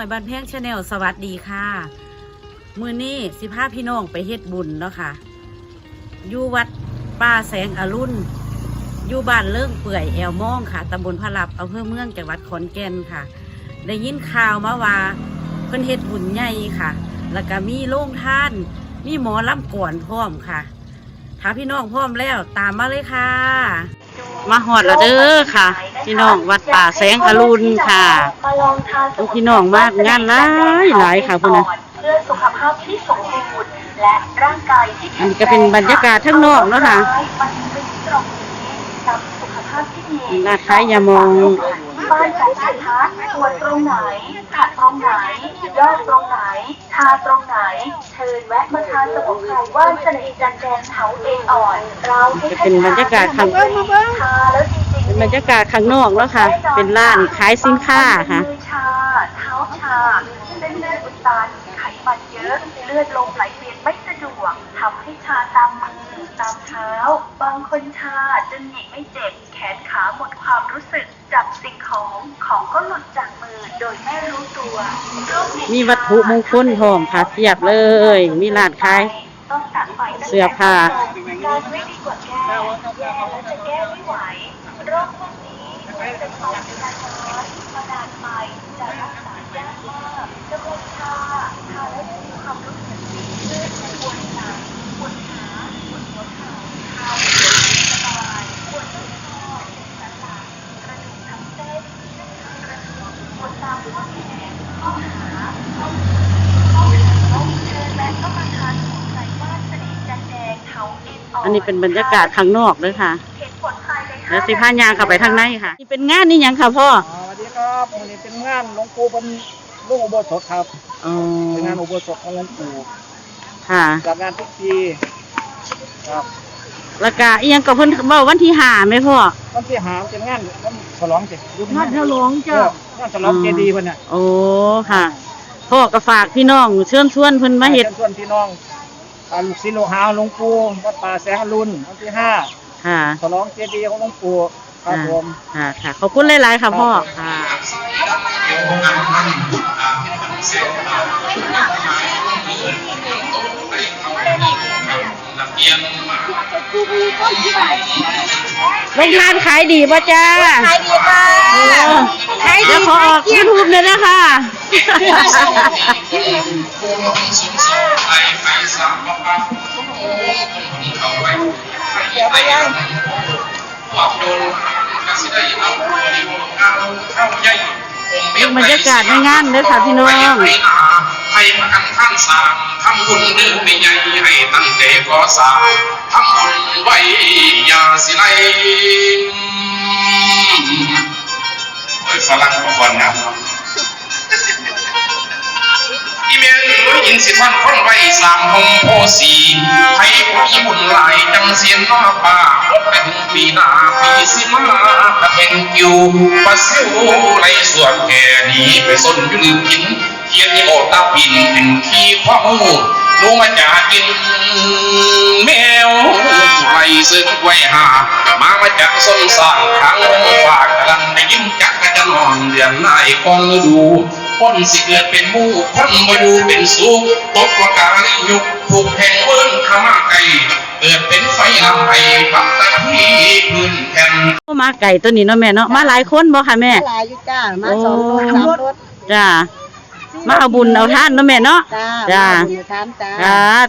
้อยบ้านแพงชาแนลสวัสดีค่ะ มือนี้สิพาพี่น้องไปเฮ็ดบุญเนาะค่ะอยู่วัดป่าแสงอรุณอยู่บ้านเลิ่งเปื่อยแอวม่องค่ะตำบลพระลับอำเภอเมืองจังหวัดขอนแก่นค่ะ ได้ยินข่าวมาว่าเพิ่นเฮ็ดบุญใหญ่ค่ะ แล้วก็มีโรงท่าน มีหมอลำก่อนพร้อมค่ะถ้าพี่น้องพร้อมแล้วตามมาเลยค่ะ มาหอดแล้วเด้อค่ะ พี่น้องวัดป่าแสงอรุณค่ะโอ้พี่น้องมากงานหลายหลายค่ะพุ่นน่ะเพื่อสุขภาพที่สมบูรณ์และร่างกายที่อันนี้ก็เป็นบรรยากาศข้างนอกเนาะค่ะมันเป็นตรงนี้นำสุขภาพที่ดีร้านขายยามอง บ้านสายชายทัศน์ปวดตรงไหนขัดตรงไหนย่อตรงไหนชาตรงไหน เชิญแวะมาทานสมุนไพรว่านเสน่ห์จันแดงเถาเองอ่อนเราให้จะเป็นบรรยากาศข้างทาแล้วจริงเป็นบรรยากาศข้างนอกแล้วค่ะ เป็นร้านขายสินค้าค่ะชาเท้าชาเส้นเลือดอุดตันไขมันเยอะ เลือดลมไหลเวียนไม่สะดวกทำให้ชาตามมือตามเท้า บางคนชาจนหยิกไม่เจ็บ ขนขาหมดความรู้สึกจับสิ่งของของก็หลุดจากมือโดยไม่รู้ตัวโรคนี้มีวัตถุมงคลพร้อมค่ะเทียบเลย มีร้านขาย ต้องตัดไฟตั้งแต่เสื้อผ้า การไม่ดีกว่าแก้แก้แล้วจะแก้ไม่ไหวโรคพวกนี้เป็นของที่การทำร้ายมานานไปจะรักษายากมากจะปวดชาทาแล้วจะมีความรู้สึกดีขึ้นปวดหลังปวดขาปวดหัวเข่าทาแล้วจะสบายปวดที่คอสันหลังกระดูกทับเส้นเส้นทางกระดูกปวดตามข้อแขนข้อขาข้อมือข้อเท้าเชิญแม่ก็มาทานสมุนไพรว่านเสน่ห์จันแดงเถาเอ็ นอ่อนอันนี้เป็นบรรยากาศข้างนอกเลยค่ะเห็นผลภายในห้าแล้วสิพายางเข้าไปทางในค่ะนี่เป็นงานนี่หยังค่ะพ่อสวัสดีครับวันนี้เป็นงานหลวงปู่เป็นลูกอุโบสถครับอ๋อเป็นงานอุโบสถของหลวงปู่ค่ะจัดงานทุกปีครับแล้วก็อีหยังก็เพิ่นเว้าวันที่ห้าไหมพ่อวันที่หาเป็นงานวันฉลองสิงานฉลองจ้ะเอองานฉลองเจดีย์เพิ่นน่ะโอ้ค่ะพ่อก็ฝากพี่น้องเชิญชวนเพิ่นมาเฮ็ดชิญชวนพี่น้องอ่า ลูกศิษย์ลูกหาหลวงปู่วัดป่าแสงอรุณวันที่ห้าค่ะ ฉลองเจดีย์ของหลวงปู่ครับผมค่ะค่ะ ขอบคุณหลาย ๆ ค่ะพ่อค่ะโรงทานขายดีป่ะจ้าขายดีค่ะขายดีขอออกยูทูบเลยนะคะ บรรยากาศในงานเลยค่ะพี่น้องให้ประกันท่านสามทำบุญเรื่องไม่ใหญ่ให้ตั้งใจก่อสร้างทำบุญไว้อย่าสิไลโอ้ยฝรั่งก่อนนะ ยินสิท่านคนไว้สามหงโพสีให้ผู้มีบุญหลายจังเสียนมาป่าไปถึงปีหน้าปีสิมากระเพ็งกิวปัสสิวไรส่วนแก่นี้ไปสนอยู่ลืมกินเทียนนิโมตาปินเป็นขี้ข้อมูรู้มาจากกินแมวไรซึกไว้หา มามาจากส้นสร้างทางฝากกำลังได้ยิ้มจักกระจะนอนเดือนนายกองดู คนสิเกิดเป็นมู่คนมาอยู่เป็นสุขตกประกาศยุคถูกแห่งเวิ้นขมาไก่เกิดเป็นไฟลำไอปักตะที่พื้นแผ่นมาไก่ตัวนี้เนาะแม่เนาะมาหลายคนบ่ค่ะแม่หลายอยู่จ้ามาสองรถสามรถจ้ามาเอาบุญเอาท่านเนาะแม่เนาะจ้าจ้า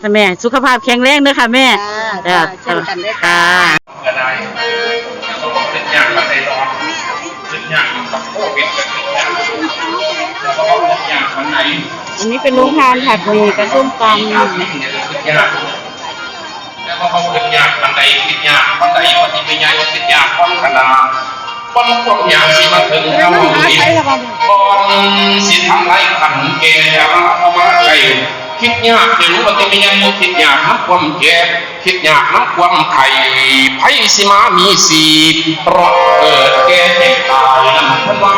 จ้าแม่สุขภาพแข็งแรงเด้อค่ะแม่จ้าจ้าเช่นกันด้วยค่ะก็ได้เขาบอกเป็นอย่างกับไทยร้อนเป็นอย่างกับโควิดเป็นอย่างแล้วก็เป็นอย่าง อันนี้เป็นโรงทานผัดหมี่กระส้มตครับนี่เนี่ยเป็นอย่างแล้วก็เขาเป็นยางวันไหนเป็นอย่างวันไหนวันที่เป็นอย่างเป็นอย่างวันขนาดวันความอย่างสิมาถึงเราอีกก่อนสิทำไรขันแก่เอามาไกลคิดยากเห็นว่าจะมียังคิดยากนักความแก่คิดยากนักความไข่ไผสิมามีสีรอดเกิดแก่เจ็บตายนั่นเพราะว่า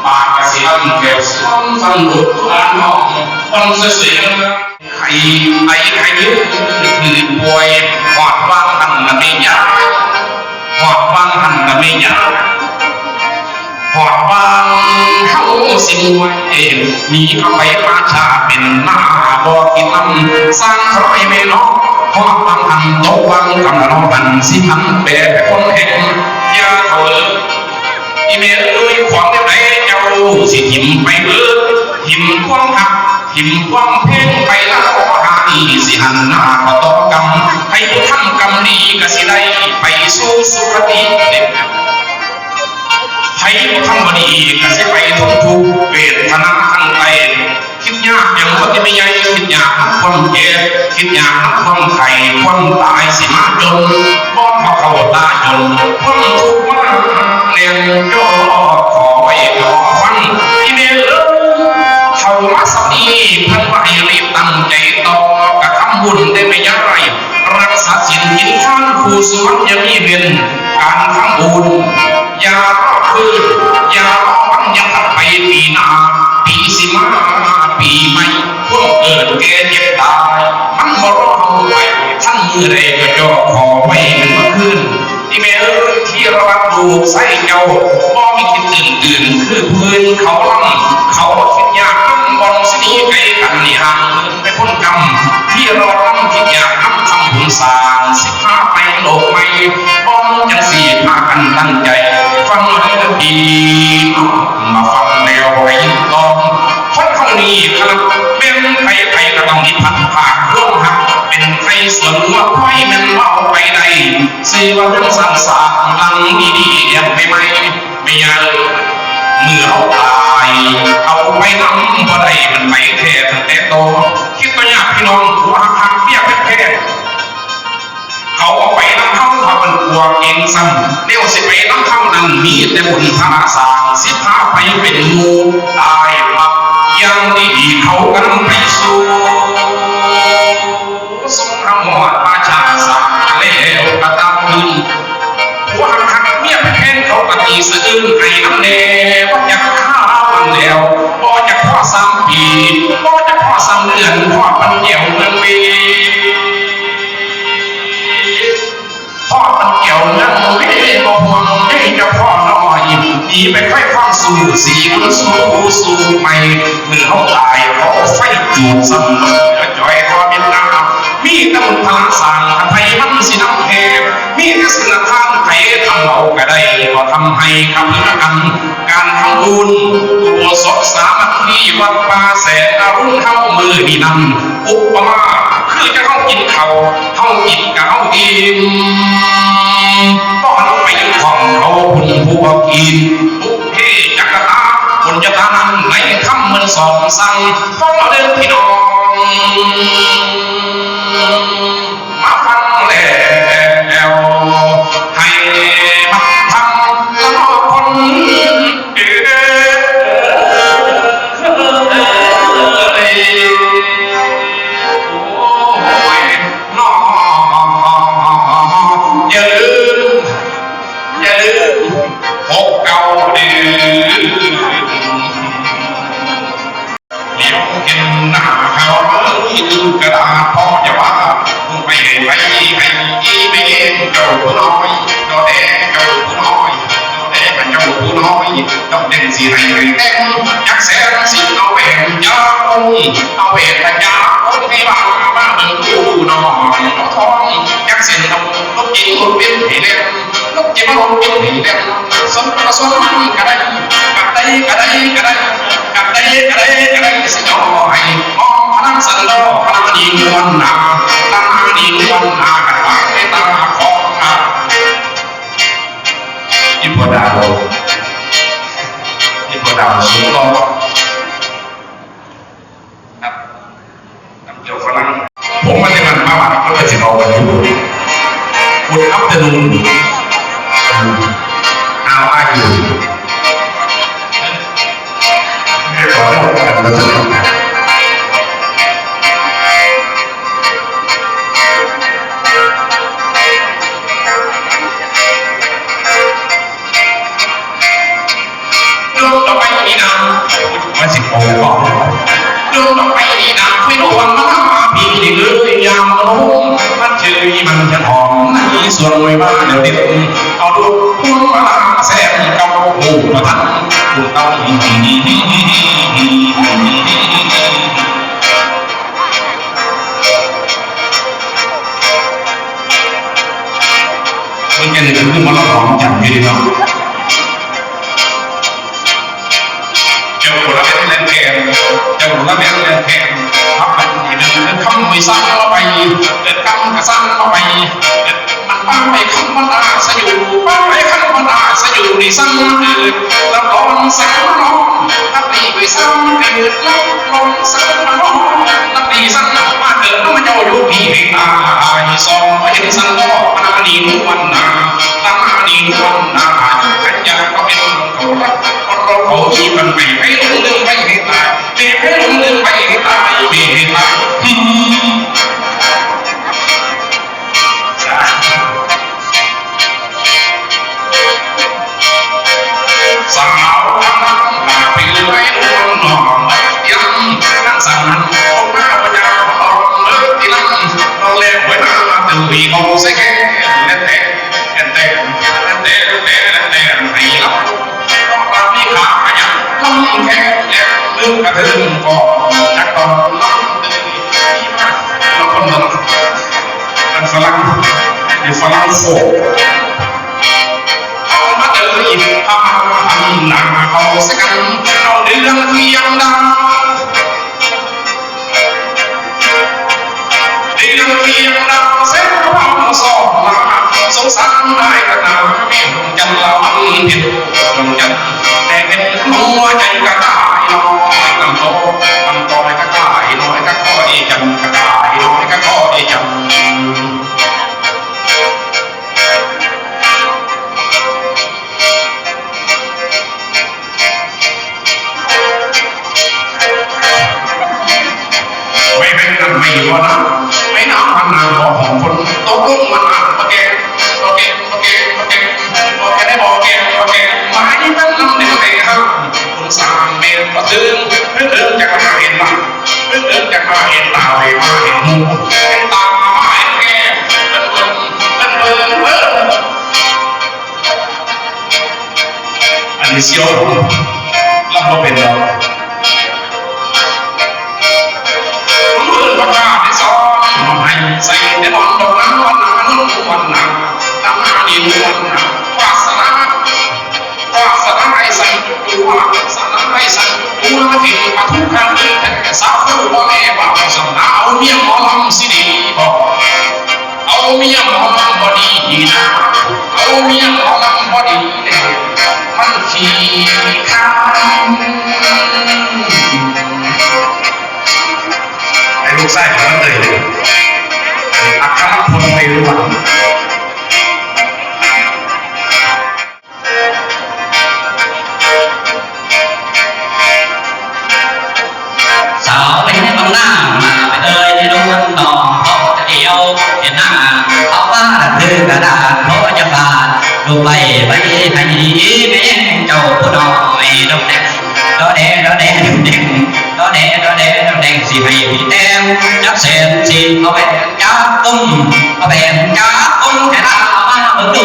คือบรรยากาศอยู่ในวัดนะคะผู้มาเป็นแต่ว่าสวยก็ตามเรียกถูกส่งลงแก้มจากมืออีไฟแรงนั้นเหลือสิแบเดียวไปเหงื่อสีอิวหนังเจ้ากระเสียงทำสีของอมผมเจ้าสีงอนปากกระเสียงแก้วสีฟังดุดทุกน้องฟังเสียงใครไอ้ใครยืดถือป่วยหอดว่างทันกันไม่ยากหอดว่างทันกันไม่ยากหอดบางเฮาสิมวยเองมีเข้าไปประชาเป็นหน้าบอกกินน้ำสร้างครอยไม่น้องหอดบางหันโตวังกำลังบันสิพันแปรคนเห็นยาเถออีเมลเอ้ยของได้ไหนเจ้า สิหิมไปเบิดหิมความหักหิมความเพ่งไปแล้วหาอีสิหันหน้าก็ตอกรรมให้ทำกรรมดีก็สิได้ไปสู่สุคติเด็กให้ทำบดีก็สิไปทุกทุกเวทนาทั้งใจคิดยากอย่างว่าที่ไม่ใหญ่คิดยากความเจ็บคิดยากความไข่ความตายสิมาจนบ่มาเข้าตาจนความทุกข์มาเรียนย่อขอไว้ขอ เขามสักทีพันว่าให้รีบตั้งใจต่อกระทำบุญได้ไม่ยากไรรักษาศีลกินข้าวผู้สวนยังมีเป็นการทำบุญอย่ารอคืนอย่ารอวันยังถัดไปปีหน้าปีสิมาปีใหม่พวกเกิดแก่เจ็บตายมันบ่รอเฮาไปท่านมือใดก็จ่อขอไว้มันมาคืนที่แม่เอ้ยที่ระวัดดูใส่เจ้าบ่มีคิดตื่นตื่นคือพื้นเขาล่ำเขา กรรม ที่เรอตั้งคิดอยากทำทำบุญสร้างสิพาไปโลกใหม่บ้องจังสีพากันตั้งใจ ฟังให้ดีมาฟังแนวไว้ลองคนเขานี้ครับเป็นใครใครก็ต้องมีพัดผากร่วงหักเป็นใครส่วนว่าไว้มันเมาไปใดสีว่าเรื่องสังสารลังดีๆยังไม่ไม่ไม่ยากเมื่อเอาตา เอาไปนำบ่ได้มันไปแท้ตั้งแต่โตคิดตัวอยากพี่น้องหัวหักเบี้ยแท้เขาเอาไปน้ำเข้าทำมันกลัวเองซ้ำเลี้ยวสิไปน้ำเข้านั้นมีแต่บุญพาสร้างสิพาไปเป็นหมูตายมักยังดีเขากันไปสู่สงครามหอ แล้วบ่จะพ่อซ้ำปีบ่จะพ่อซ้ำเดือนพ่อปันเกี่ยวเงินเวีพ่อปันเกี่ยวเงินเวีบ่ห่วงให้จะพ่อน้อยดีไปค่อยความสู่สีมันสู่สู่ใหม่เมื่อเขาตายเขาไฟจูดซ้ำจะจอยรอเป็นน้ำมีตำพลังสั่งไทยมันสิน้ำแหบ มีแต่สนทานไทยทำเอาก็ได้ว่าทำให้คำนักันการทำบุญตัวศพสามัคคีวัดป่าแสนอรุณเท่ามือนี่นำอุปมาคือจะเข้ากินเขาเข้ากินกับเขากินก็เราไปของเขาคุณผู้กิน นเจ้าผู้น้อยดอแดเจ้าผู้น้อยดอแดเป็นเจ้าผู้น้อยต้องเด่นสีให้ให้เต้นยักแสนสิเอาแหวนยาวเอาแหวนยาวคนให้บ้าบ้าเมืองผู้น้ อิปด ดูต่อไปนี่นะไม่รู้วันมาพี่นี่เลยยามรู้มันเชยมันจะหอมในส่วนไว้บ้านเดี๋ยวดิเอาดูคุณมาแซมกับหูมาทันดูเต้ามึงจะนึกถึงมันละหอมจังอยู่ดีเน อาสอยู่ในสังเดินแล้วร้อนสังน้อนนับปีไปสั่งเดินแล้วร้อนแสงน้อนนับปีสั่งมาเกิดต้องมาเจ้าอยู่พี่ให้ตายสองเห็นสั่งก็นานีนวันนานานีนุวันนาขันยาก็เป็นเขารักเราเขาที่มันไม่ให้ลืม เป็นฝรั่งเป็นฝรั่งโฟเอามาเดินอีกพามาทำหน้าเขาสักกันเไอ้ลูกไส้ของมันเลยอัครพลไปรู้ว่าสาวไปให้บางหน้ามาไปเอ่ยในดวงตองเขาจะเดียวเห็นหน้าเอาว่าถือกระดาษเพราจะบาดดูไปไปให้ดีแม่ เจ้าผู้น้อยดอกแดงดอกแดงดอกแดงดอกแดงดอกแดงดอกแดงสิให้พี่แต้มจักเส้นสิเอาแบ่งจับตุ้มเอาแบ่งจับตุ้มให้ลามาเบิ่งดู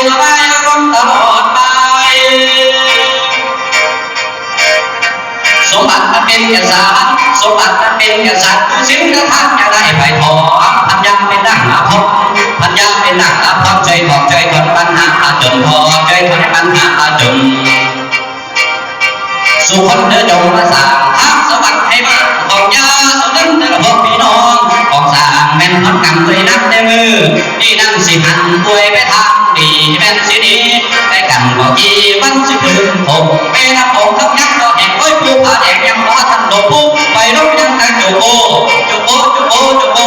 ส่มสมบัติเป็นกษัตริย์สมบัติเป็นกษัตริย์สิ้งกระทั่งจะได้ไปถอนพันยาเป็นนักอาภพพันยาเป็นนักอาภพใจบอกใจทนปัญหาอาจนพอใจทนปัญหาอาจนสุขคนเดือดจงมาสางทักสมบัติให้มาของยาสมดึงแต่ละพวกพี่น้องของสางแม่นพันกำด้วยนักในมือที่นั่งสิหันด้วย งพอทันหลบผู้ไปรบยังทางจุโบจุโบจุโบจุโบ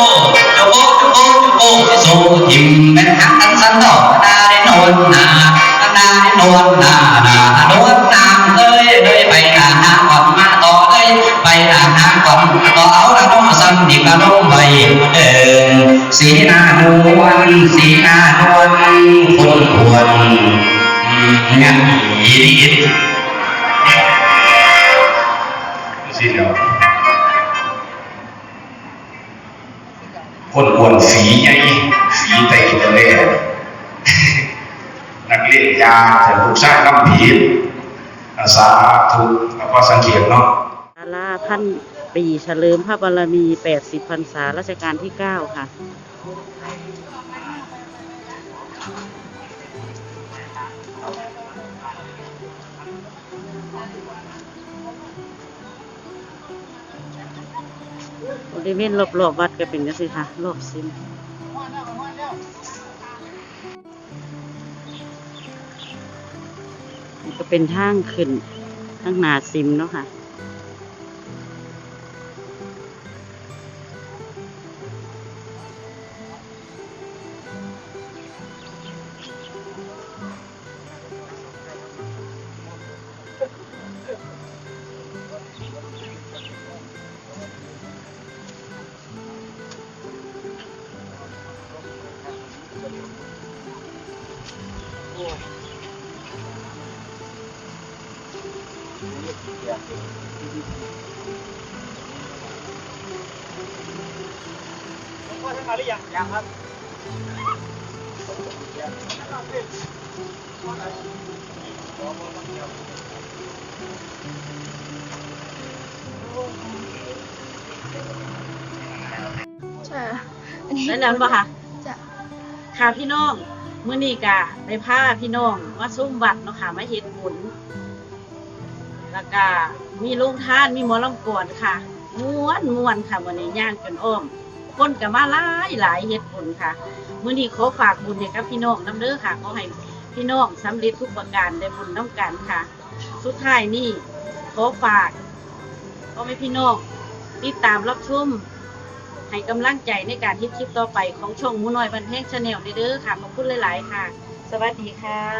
จุโบจุโบจุโบสิสู้ทิมแม่นหักกันสันดอกนาได้นวลนานาได้นวล ไปหนาหาก่อนมาต่อเอ้ยไปหาหาก่อนต่อเอาละน้องซ้ำดิกละน้องไปเดินสีนานวลสีนานวลคนควรงานอีดีสิเดียวคนอ้วนฝีใหญ่ฝีไตกินเล่นักเล่นยาแต่ลูกชายกำผีอาสาทุกแล้วก็สังเกตเนาะาราพันปีเฉลิมพระบารมี 80พรรษารัชกาลที่ 9 ค่ะ บริเวณรอบๆวัดก็เป็นจังซี่ค่ะ รอบซิมก็เป็นทางขึ้นทางหนาซิมเนาะค่ะ พ่อท่านมาหรือยังยังครับจ้ะอันนี้แล้วนั้นปะคะจ้ะค่ะพี่น้องมื้อนี้กะได้พาพี่น้องมาซุ่มวัดเนาะค่ะมาเฮ็ดบุญ แล้วก็มีโรงทานมีหมอลำกวนค่ะม่วนม่วนค่ะมื้อนี้ย่างจนอ้อมคนก็มาหลายหลายเฮ็ดบุญค่ะมื้อนี้ขอฝากบุญให้กับพี่น้องนํเด้อค่ะขอให้พี่น้องสำเร็จทุกประการได้บุญน้ำกันค่ะ สุดท้ายนี่ขอฝากก็ให้พี่น้องติดตามรับชมให้กำลังใจในการที่คลิปต่อไปของช่องมูน้อยบันเทิงชาแนลเด้อค่ะขอบคุณหลาย ๆ ค่ะ สวัสดีค่ะ